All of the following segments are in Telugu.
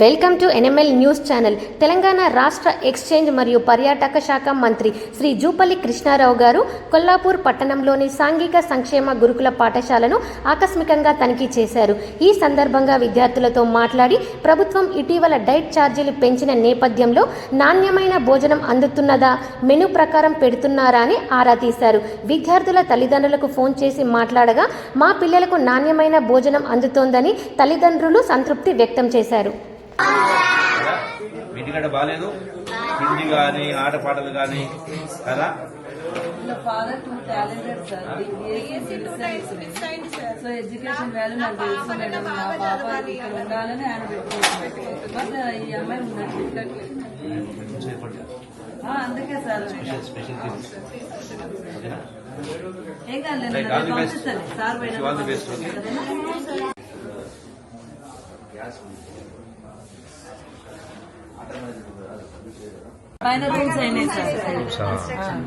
Welcome to NML news channel. Telangana రాష్ట్ర ఎక్స్చేంజ్ మరియు పర్యాటక శాఖ మంత్రి శ్రీ జూపల్లి కృష్ణారావు గారు కొల్లాపూర్ పట్టణంలోని సాంఘిక సంక్షేమ గురుకుల పాఠశాలను ఆకస్మికంగా తనిఖీ చేశారు. ఈ సందర్భంగా విద్యార్థులతో మాట్లాడి ప్రభుత్వం ఇటీవల డైట్ ఛార్జీలు పెంచిన నేపథ్యంలో నాణ్యమైన భోజనం అందుతున్నదా మెను ప్రకారం పెడుతున్నారా అని ఆరా తీశారు. విద్యార్థుల తల్లిదండ్రులకు ఫోన్ చేసి మాట్లాడగా మా పిల్లలకు నాణ్యమైన భోజనం అందుతోందని తల్లిదండ్రులు సంతృప్తి వ్యక్తం చేశారు. ఇంటికాడ బాగాలేదు తిండి కానీ ఆటపాటలు కానీ కదా? The father too talented, sir. ASC two times so education value నాకు తెలుసు మేడం నా పాప ఇక్కడ ఉండాలని ఆయన పెట్టుకుంటున్నారు బట్ ఈ అమ్మాయి ఉన్నట్టు ఆ, అందుకే సార్ ఏం కాదు సార్ పైన రూల్స్ అయినాయి సార్.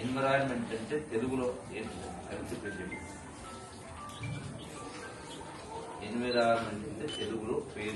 ఎన్విరాన్మెంట్ అంటే తెలుగులో ఏంటి? కలిసి ప్రజలు ఎన్విరాన్మెంట్ అంటే తెలుగులో పేరు